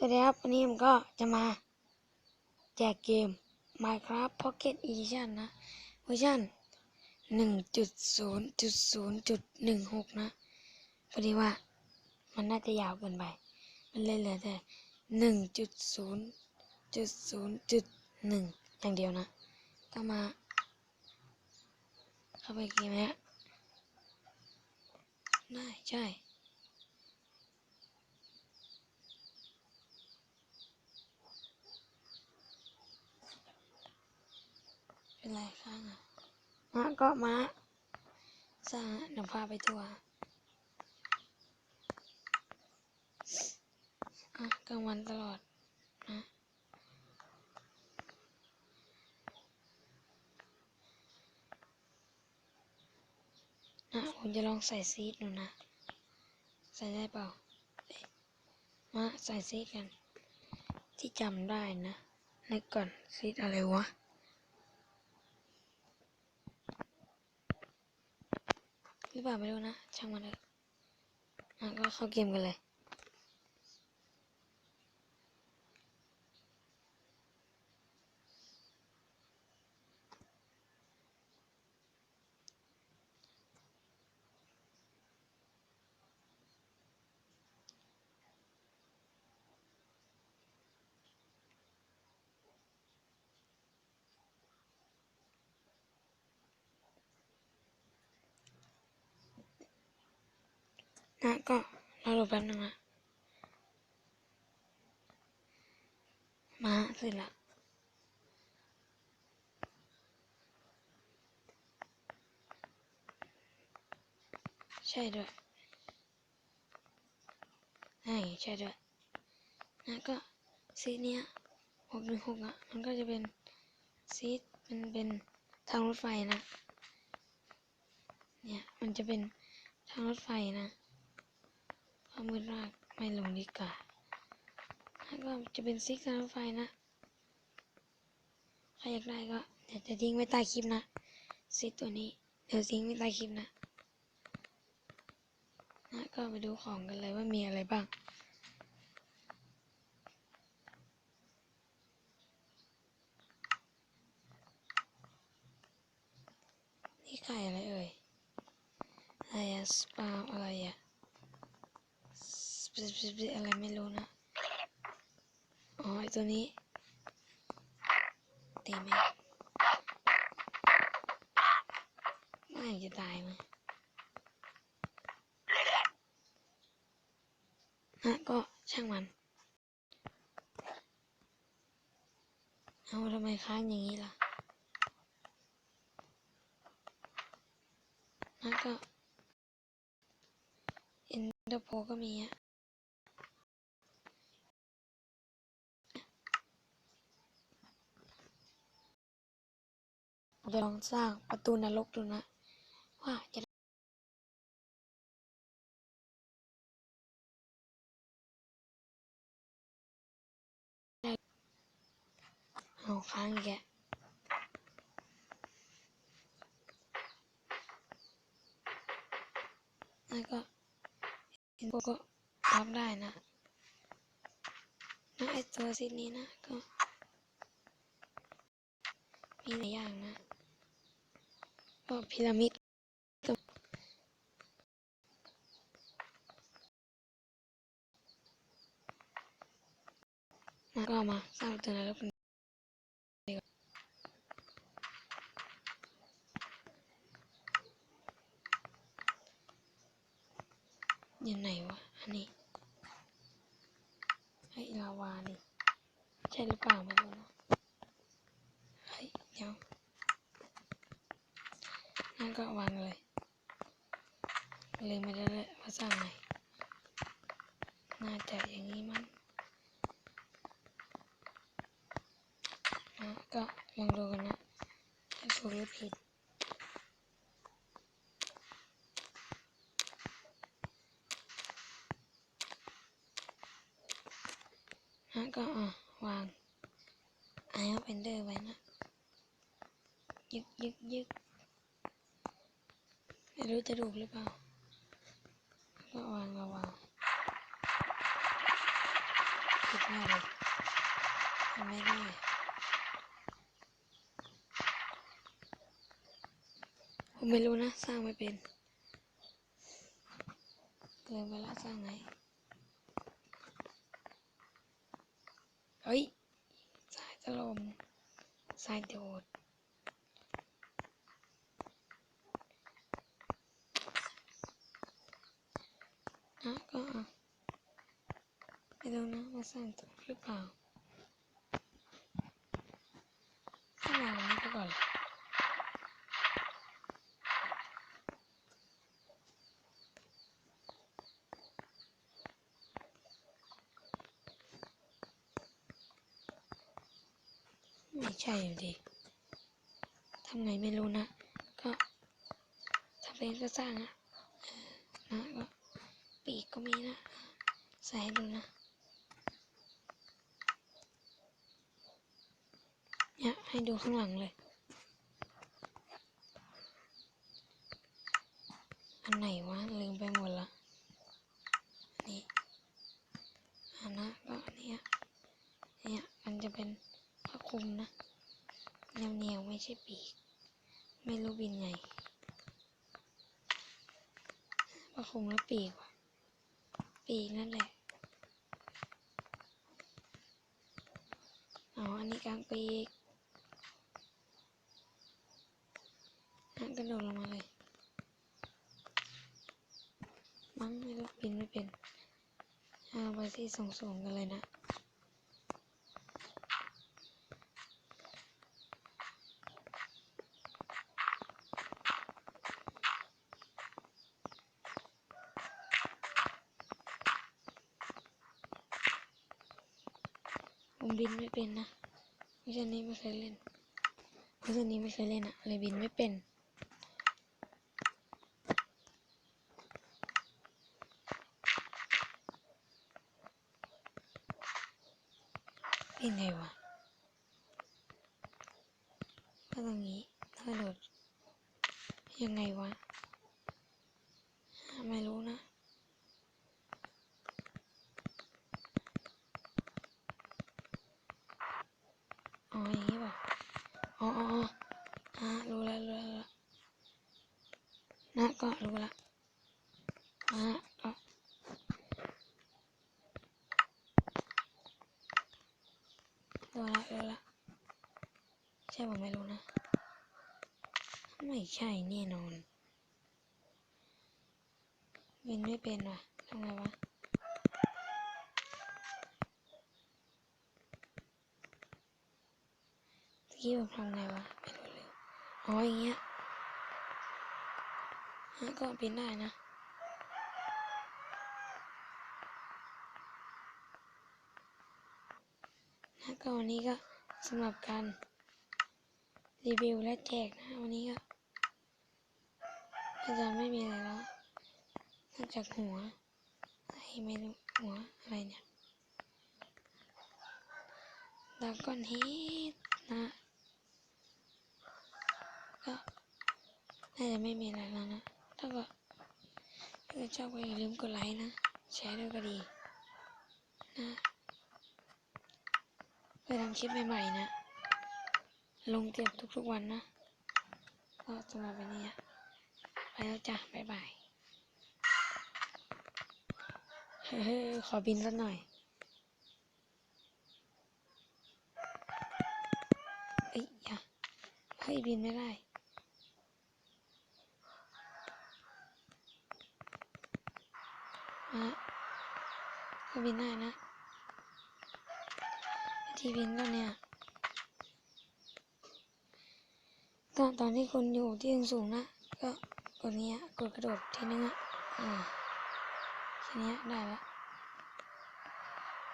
สวัสดีครับ วันนี้ผมก็จะมาแจกเกม Minecraft Pocket Edition นะเวอร์ชัน1.0.0.16 นะ พอดีว่ามันน่าจะยาวเกินไป มันเลยเหลือแต่ 1.0.0.1 อย่างเดียวนะ ก็มา เข้าไปเกมนี้ได้ใช่ เป็นไรข้างอะมาก็มาสร้าเดี๋ยวพาไปทัวร์อะกลางวันตลอดนะนะผมจะลองใส่ซีดดูนะ ใส่ได้เปล่าเอ๊ะมาใส่ซีดกัน ที่จำได้นะนึกก่อนซีดอะไรวะ หรือเปล่าไม่รู้นะช่างมันเถอะอะก็เข้าเกมกันเลย นะก็รอดูแป๊บนึงนะมาเสร็จละใช่ด้วยใช่ใช่ด้วยนะก็ซีเนี้ยหกหนึ่งหกอะ มันก็จะเป็นซีดมันเป็นทางรถไฟนะ เนี่ย มันจะเป็นทางรถไฟนะามือรากไม่ลงดีกว่าแล้วก็จะเป็นซิกทางรถไฟนะ ใครอยากได้ก็เดี๋ยวจะทิ้งไว้ใต้คลิปนะซิกตัวนี้ เดี๋ยวทิ้งไว้ใต้คลิปนะนะก็ไปดูของกันเลยว่ามีอะไรบ้างนี่ไข่อะไรเอ่ยอะไรอะสปาอะไรอะ อะไรไม่รู้นะ อ๋อไอตัวนี้ตีไหมไม่จะตายมั้ยนะก็ช่างมัน เอาทำไมค้างอย่างนี้ล่ะนะก็อ็นเดอร์โพก็มีอะ จะลองสร้างประตูนรกดูนะ ว่าจะเอาค้างอีกแกแล้วก็เห็นพวกก็รับได้นะนะไอตัวซิดนี้นะก็มีหลายอย่างนะ พีระมิดก็มาก็มาสร้างตัวนรกกันอยู่ไหนวะ อันนี้ไอ้ลาวาดิใช่หรือเปล่าไม่รู้นะเฮ้ยเดี๋ยว ก็วางเลยลืมไปแล้วแหละว่าสร้างไงน่าจะอย่างนี้มั้งนะก็ลองดูกันนะถ้าถูกหรือผิดนะก็อะวางไอเอาเพนเดอร์ไว้นะ ยึกยึกยึก ไม่รู้จะถูกหรือเปล่า ก็วางก็วางผิดแน่เลยทำไม่ได้ผมไม่รู้นะ สร้างไม่เป็นเลืมไปแล้วสร้างไงเฮ้ย สายถล่มสายโดดะก็ไปดูนะว่าสร้างถูกหรือเปล่าถ้าวางอันนี้ไปก่อนไม่ใช่อยู่ดีทำไงไม่รู้นะ ก็ทำเองก็สร้างอนะ ก็มีนะ ใส่ให้ดูนะ เนี่ย ให้ดูข้างหลังเลย อันไหนวะ ลืมไปหมดละอันนี้อันนะก็อันเนี้ยเนี่ยมันจะเป็นผ้าคลุมนะแนวแนวๆไม่ใช่ปีก ไม่รู้บินไงผ้าคลุมแล้วปีกวะ ปีกนั่นแหละอ๋ออันนี้กลางปีกนั่นกระโดดลงมาเลย มั้งไม่รู้บินไม่เป็นเอาไปที่สูงๆกันเลยนะ ผมบินไม่เป็นนะวิชานี้ไม่เคยเล่นวิชานี้ไม่เคยเล่นอะเลยบินไม่เป็นเป็นไงวะก็ตรงนี้ถ้าโดดยังไงวะ ไม่รู้นะ อ๋ออย่างนี้ป่ะอ๋ออ๋ออ๋ออ่ารู้แล้วรู้แล้วรู้แล้วนะก็รู้ละอ่าก็ รู้ละรู้ละใช่ผมไม่รู้นะ ไม่ใช่แน่นอนบินไม่เป็นว่ะทำไงวะตะกี้ผมทำไงวะไม่รู้เลยอ๋ออย่างเงี้ยฮะก็บินได้นะ นะ ก็วันนี้ก็สำหรับการรีวิวและแจกนะวันนี้ก็ก็จะไม่มีอะไรแล้วนอกจากหัวอ้ไรไม่รู้หัวอะไรเนี่ยดราก้อนเฮดนะก็น่าจะไม่มีอะไรแล้วนะถ้าก็ถ้าชอบก็อย่าลืมกดไลค์นะแชร์ด้วยก็ดีนะ เพื่อทำคลิปใหม่ๆนะ ลงเกือบทุกๆวันนะ ก็สำหรับวันนี้อะไปแล้วจ้ะ บ๊ายบายเฮ้ยขอบินสักหน่อย เอ้ยอย่าเฮ้ยบินไม่ได้อะก็บินได้นะ ที่บินก็เนี่ยก็ตอนที่คุณอยู่ที่สูงนะ ก็กดเนี้ยกดกระโดดทีนึงอะอ่าแค่นี้ได้ละ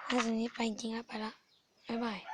ถ้าตอนนี้ไปจริงแล้วไปละบ๊ายบาย